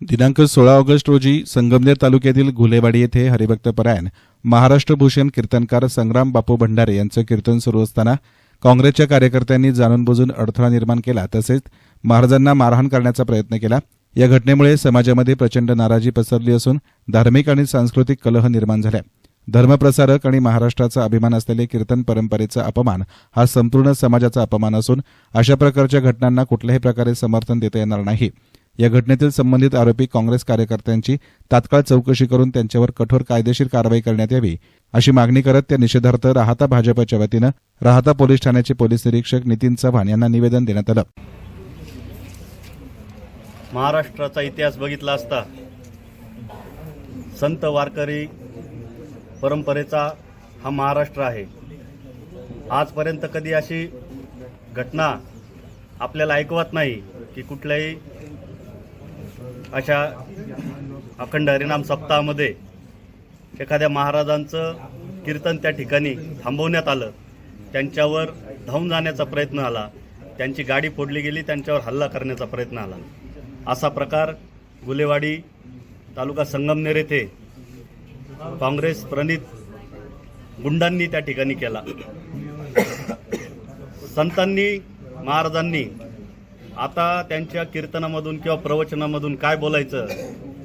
दिनांक सोळा ऑगस्ट रोजी संगमनेर तालुक्यातील घुलेवाडी येथे हरिभक्त परायण महाराष्ट्र भूषण कीर्तनकार संग्राम बापू भंडारे यांचं कीर्तन सुरू असताना काँग्रेसच्या कार्यकर्त्यांनी जाणून बुजून अडथळा निर्माण केला. तसेच महाराजांना मारहाण करण्याचा प्रयत्न केला. या घटनेमुळे समाजामध्ये प्रचंड नाराजी पसरली असून धार्मिक आणि सांस्कृतिक कलह निर्माण झाला धर्मप्रसारक आणि महाराष्ट्राचा अभिमान असलेले कीर्तन परंपरेचा अपमान हा संपूर्ण समाजाचा अपमान असून अशा प्रकारच्या घटनांना कुठल्याही प्रकारे समर्थन देता येणार नाही. या घटनेतील संबंधित आरोपी काँग्रेस कार्यकर्त्यांची तात्काळ चौकशी करून त्यांच्यावर कठोर कायदेशीर कारवाई करण्यात यावी अशी मागणी करत त्या निषेधार्थ राहता भाजपच्या वतीनं राहता पोलीस ठाण्याचे पोलीस निरीक्षक नितीन चव्हाण यांना निवेदन देण्यात आलं. महाराष्ट्राचा इतिहास बघितला असता संत वारकरी परंपरेचा हा महाराष्ट्र आहे. आजपर्यंत कधी अशी घटना आपल्याला ऐकवत नाही की कुठल्याही अशा अखंड हरिनाम सप्ताहामध्ये एखाद्या महाराजांचं कीर्तन त्या ठिकाणी थांबवण्यात आलं. त्यांच्यावर धावून जाण्याचा प्रयत्न आला. त्यांची गाडी फोडली गेली त्यांच्यावर हल्ला करण्याचा प्रयत्न आला. असा प्रकार गुलेवाडी तालुका संगमनेर येथे काँग्रेस प्रणित गुंडांनी त्या ठिकाणी केला. संतांनी महाराजांनी आता त्यांच्या कीर्तनामधून किंवा प्रवचनामधून काय बोलायचं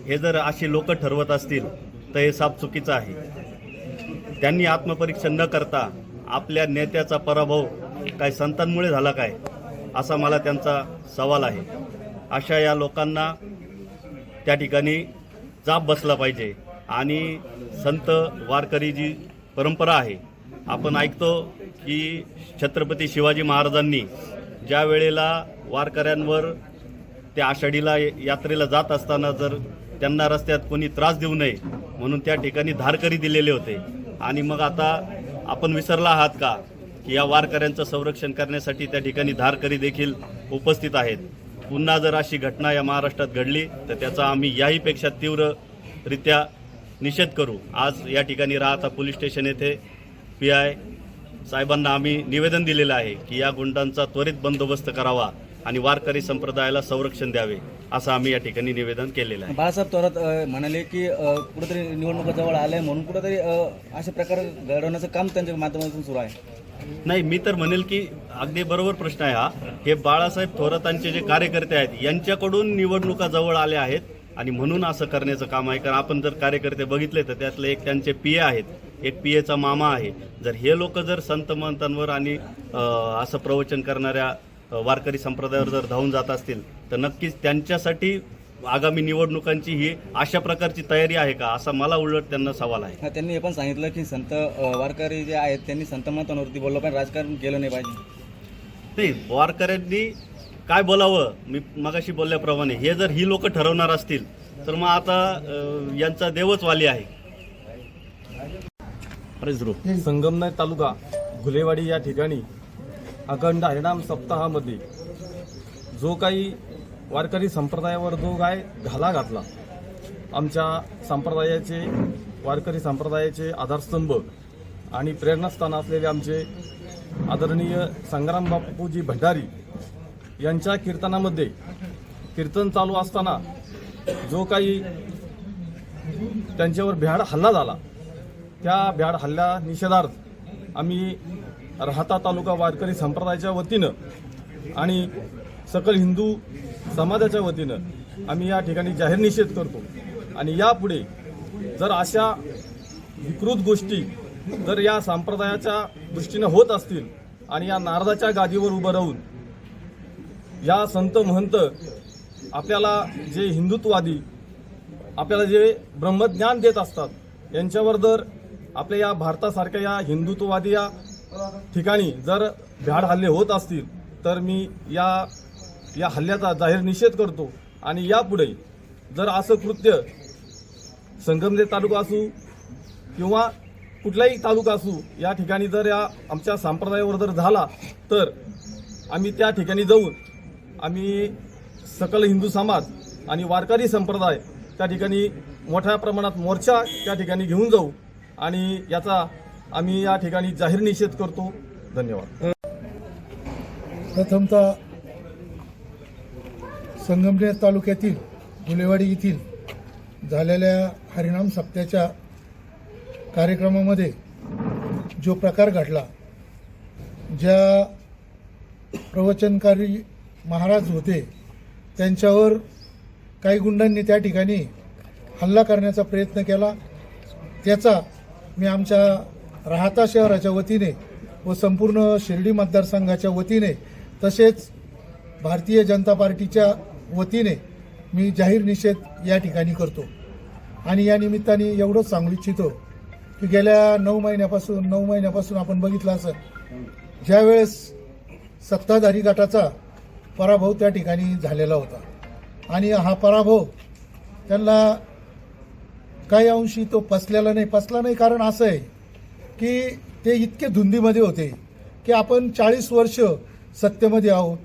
हे जर अशी लोक ठरवत असतील तर हे साप चुकीचं आहे. त्यांनी आत्मपरीक्षण न करता आपल्या नेत्याचा पराभव काय संतांमुळे झाला काय असा मला त्यांचा सवाल आहे. अशा या लोकांना त्या ठिकाणी जाप बसला पाहिजे. आणि संत वारकरी जी परंपरा आहे. आपण ऐकतो की छत्रपती शिवाजी महाराजांनी ज्या वेळेला वारकऱ्यांवर ते आषाढीला यात्रेला जात असताना जर त्यांना रस्त्यात कोणी त्रास देऊ नये म्हणून त्या ठिकाणी धारकरी दिलेले होते. आणि मग आता आपण विसरला आहात का की या वारकऱ्यांचं संरक्षण करण्यासाठी त्या ठिकाणी धारकरी देखील उपस्थित आहेत. पुन्हा जर अशी घटना या महाराष्ट्रात घडली तर त्याचा आम्ही याहीपेक्षा तीव्ररित्या निषेध करू. आज या ठिकाणी राहता पोलीस स्टेशन येथे पी आय साहेबांना आम्ही निवेदन दिलेलं आहे की या गुंडांचा त्वरित बंदोबस्त करावा आणि वारकरी संप्रदायाला संरक्षण द्यावे असं आम्ही या ठिकाणी निवेदन केलेलं आहे. बाळासाहेब थोरात म्हणाले की कुठेतरी निवडणुका जवळ आल्या म्हणून कुठेतरी अ, अशा प्रकार घडवण्याचं काम त्यांच्या माध्यमातून सुरू आहे. नाही मी तर म्हणेल की अगदी बरोबर प्रश्न आहे हा. हे बाळासाहेब थोरातांचे जे कार्यकर्ते आहेत यांच्याकडून निवडणुका जवळ आल्या आहेत आणि म्हणून असं करण्याचं काम आहे. कारण आपण जर कार्यकर्ते बघितले तर त्यातले एक त्यांचे पी ए आहेत. एक पी एचा मामा आहे. जर हे लोक जर संत महंतांवर आणि असं प्रवचन करणाऱ्या वारकरी संप्रदायावर जर धावून जात असतील तर नक्कीच त्यांच्यासाठी आगामी निवडणुकांची ही अशा प्रकारची तयारी आहे का? असा मला उलट त्यांना सवाल आहे. त्यांनी हे पण सांगितलं की संत वारकरी जे आहेत त्यांनी संत महत्वावरती बोललं पण राजकारण केलं नाही पाहिजे. नाही वारकऱ्यांनी काय बोलावं? मी मगाशी बोलल्याप्रमाणे हे जर ही लोक ठरवणार असतील तर मग आता यांचा देवच वाली आहे. संगमनेर तालुका घुलेवाडी या ठिकाणी अखंड हरिणाम सप्ताहामध्ये जो काही वारकरी संप्रदायावर जो काय घाला घातला आमच्या संप्रदायाचे वारकरी संप्रदायाचे आधारस्तंभ आणि प्रेरणास्थान असलेले आमचे आदरणीय संग्राम बापूजी भंडारी यांच्या कीर्तनामध्ये कीर्तन चालू असताना जो काही त्यांच्यावर भ्याड हल्ला झाला त्या भ्याड हल्ला निषेधार्थ आम्ही राहता तालुका वारकरी संप्रदायाच्या वतीनं आणि सकल हिंदू समाजाच्या वतीनं आम्ही या ठिकाणी जाहीर निषेध करतो. आणि यापुढे जर अशा विकृत गोष्टी जर या संप्रदायाच्या दृष्टीनं होत असतील आणि या नारदाच्या गादीवर उभं राहून या संत महंत आपल्याला जे हिंदुत्ववादी आपल्याला जे ब्रह्मज्ञान देत असतात यांच्यावर जर आपल्या या भारतासारख्या या हिंदुत्ववादी या ठिकाणी जर भ्याड हल्ले होत असतील तर मी या या हल्ल्याचा जाहीर निषेध करतो. आणि यापुढे जर असं कृत्य संगमनेर तालुका असू किंवा कुठलाही तालुका असू या ठिकाणी जर या आमच्या संप्रदायावर जर झाला तर आम्ही त्या ठिकाणी जाऊन आम्ही सकल हिंदू समाज आणि वारकरी संप्रदाय त्या ठिकाणी मोठ्या प्रमाणात मोर्चा त्या ठिकाणी घेऊन जाऊ. आणि याचा आम्ही या ठिकाणी जाहीर निषेध करतो. धन्यवाद. प्रथमतः संगमनेर तालुक्यातील गुलेवाडी येथील झालेल्या हरिनाम सप्त्याच्या कार्यक्रमामध्ये जो प्रकार घडला ज्या प्रवचनकारी महाराज होते त्यांच्यावर काही गुंडांनी त्या ठिकाणी हल्ला करण्याचा प्रयत्न केला. त्याचा मी आमच्या राहता शहराच्या वतीने व संपूर्ण शिर्डी मतदारसंघाच्या वतीने तसेच भारतीय जनता पार्टीच्या वतीने मी जाहीर निषेध या ठिकाणी करतो. आणि या निमित्ताने एवढंच सांगू इच्छितो की गेल्या नऊ महिन्यापासून नऊ महिन्यापासून आपण बघितलं असं ज्यावेळेस सत्ताधारी गटाचा पराभव त्या ठिकाणी झालेला होता. आणि हा पराभव त्यांना काही अंशी तो पसलेला नाही पसला नाही. कारण असं आहे की ते इतके धुंदीमध्ये होते की आपण चाळीस वर्ष सत्तेमध्ये आहोत.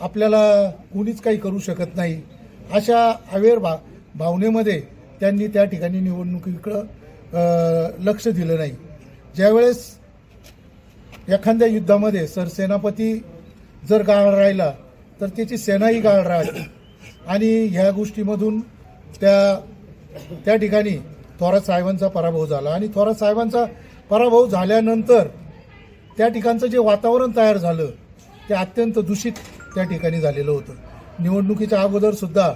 आपल्याला कुणीच काही करू शकत नाही. अशा अवेअर भा भावनेमध्ये त्यांनी त्या ठिकाणी निवडणुकीकडं लक्ष दिलं नाही. ज्यावेळेस एखाद्या युद्धामध्ये सरसेनापती जर गाळ राहिला तर त्याची सेनाही गाळ राहते. आणि ह्या गोष्टीमधून त्या त्या ठिकाणी थोरात साहेबांचा पराभव झाला. आणि थोरात साहेबांचा पराभव झाल्यानंतर त्या ठिकाणचं जे वातावरण तयार झालं ते अत्यंत दूषित त्या ठिकाणी झालेलं होतं. निवडणुकीच्या अगोदर सुद्धा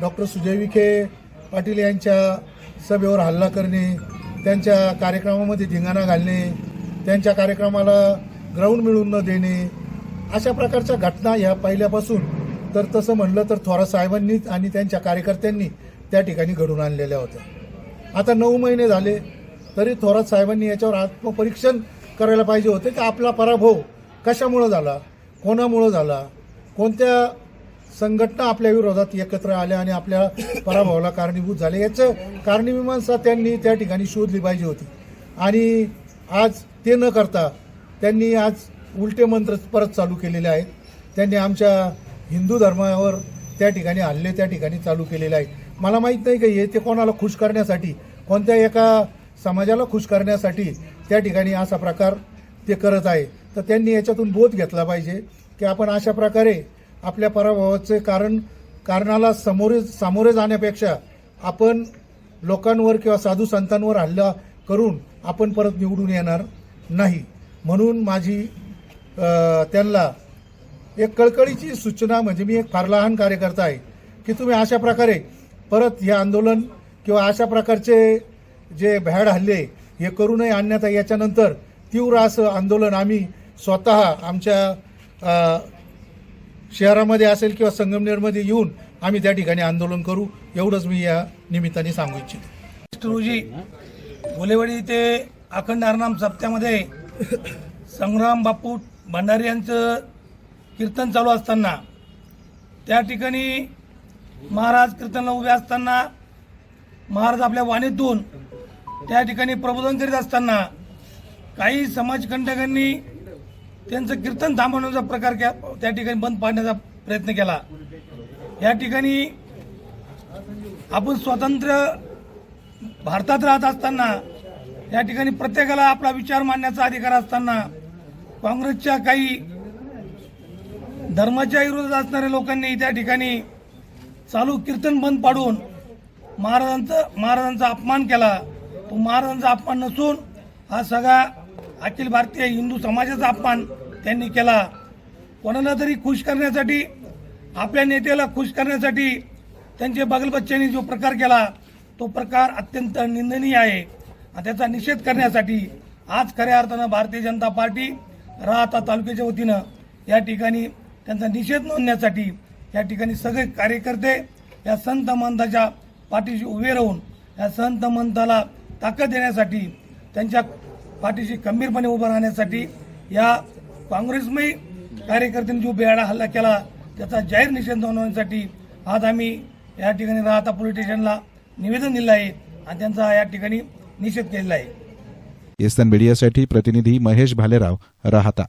डॉक्टर सुजय विखे पाटील यांच्या सभेवर हल्ला करणे त्यांच्या कार्यक्रमामध्ये धिंगाणा घालणे त्यांच्या कार्यक्रमाला ग्राउंड मिळून न देणे अशा प्रकारच्या घटना ह्या पहिल्यापासून तर तसं म्हणलं तर थोरात साहेबांनी आणि त्यांच्या कार्यकर्त्यांनी त्या ठिकाणी घडून आणलेल्या होत्या. आता नऊ महिने झाले तरी थोरात साहेबांनी याच्यावर आत्मपरीक्षण करायला पाहिजे होते की आपला पराभव कशामुळं झाला कोणामुळं झाला? कोणत्या संघटना आपल्या विरोधात एकत्र आल्या आणि आपल्या पराभवाला कारणीभूत झाले? याचं कारणीमीमांसा त्यांनी त्या ठिकाणी शोधली पाहिजे होती. आणि आज ते न करता त्यांनी आज उलटे मंत्र परत चालू केलेले आहेत. त्यांनी आमच्या हिंदू धर्मावर त्या ठिकाणी हल्ले त्या ठिकाणी चालू केलेले आहेत. मला माहीत नाही का हे ते कोणाला खुश करण्यासाठी कोणत्या एका समाजाला खुश करण्यासाठी त्या ठिकाणी असा प्रकार ते करत आहे. तर त्यांनी याच्यातून बोध घेतला पाहिजे की आपण अशा प्रकारे आपल्या पराभवाचे कारण कारणाला समोरे सामोरे जाण्यापेक्षा आपण लोकांवर किंवा साधू संतांवर हल्ला करून आपण परत निवडून येणार नाही. म्हणून माझी त्यांना एक कळकळीची सूचना म्हणजे मी एक फार लहान कार्यकर्ता आहे की तुम्ही अशा प्रकारे परत हे आंदोलन किंवा अशा प्रकारचे जे भ्याड हल्ले हे करू नये अन्यथा याच्यानंतर तीव्र असं आंदोलन आम्ही स्वतः आमच्या शहरामध्ये असेल किंवा संगमनेरमध्ये येऊन आम्ही त्या ठिकाणी आंदोलन करू एवढंच मी या निमित्ताने सांगू इच्छितो. रोजी गोलेवाडी ते अखंड आरनाम सप्त्यामध्ये संग्राम बापू भंडारी यांचं कीर्तन चालू असताना. त्या ठिकाणी महाराज कीर्तनला उभे असताना महाराज आपल्या वाणीतून त्या ठिकाणी प्रबोधन करीत असताना काही समाजकंटकांनी त्यांचं कीर्तन थांबवण्याचा प्रकार त्या ठिकाणी बंद पाडण्याचा प्रयत्न केला. या ठिकाणी आपण स्वतंत्र भारतात राहत असताना या ठिकाणी प्रत्येकाला आपला विचार मांडण्याचा अधिकार असताना काँग्रेसच्या काही धर्माच्या विरोधात असणाऱ्या लोकांनी त्या ठिकाणी चालू कीर्तन बंद पाडून महाराजांचं महाराजांचा अपमान केला. तो महाराजांचा अपमान नसून हा सगळा अखिल भारतीय हिंदू समाजाचा अपमान त्यांनी केला. कोणाला तरी खुश करण्यासाठी आपल्या नेत्याला खुश करण्यासाठी त्यांचे बगल बच्च्यांनी जो प्रकार केला तो प्रकार अत्यंत निंदनीय आहे. त्याचा निषेध करण्यासाठी आज खऱ्या अर्थानं भारतीय जनता पार्टी राहता तालुक्याच्या वतीनं या ठिकाणी त्यांचा निषेध नोंदण्यासाठी या ठिकाणी सगळे कार्यकर्ते या संत मंताच्या पाठीशी उभे राहून या संत मंताला ताकद देण्यासाठी त्यांच्या पाठीशी खंबीरपणे उभं राहण्यासाठी या काँग्रेसमयी कार्यकर्त्यांनी जो बेहाडा हल्ला केला त्याचा जाहीर निषेध नोंदवण्यासाठी आज आम्ही या ठिकाणी राहता पोलीस स्टेशनला निवेदन दिलं आहे आणि त्यांचा या ठिकाणी निषेध केलेला आहे. एसन मीडियासाठी प्रतिनिधी महेश भालेराव राहता.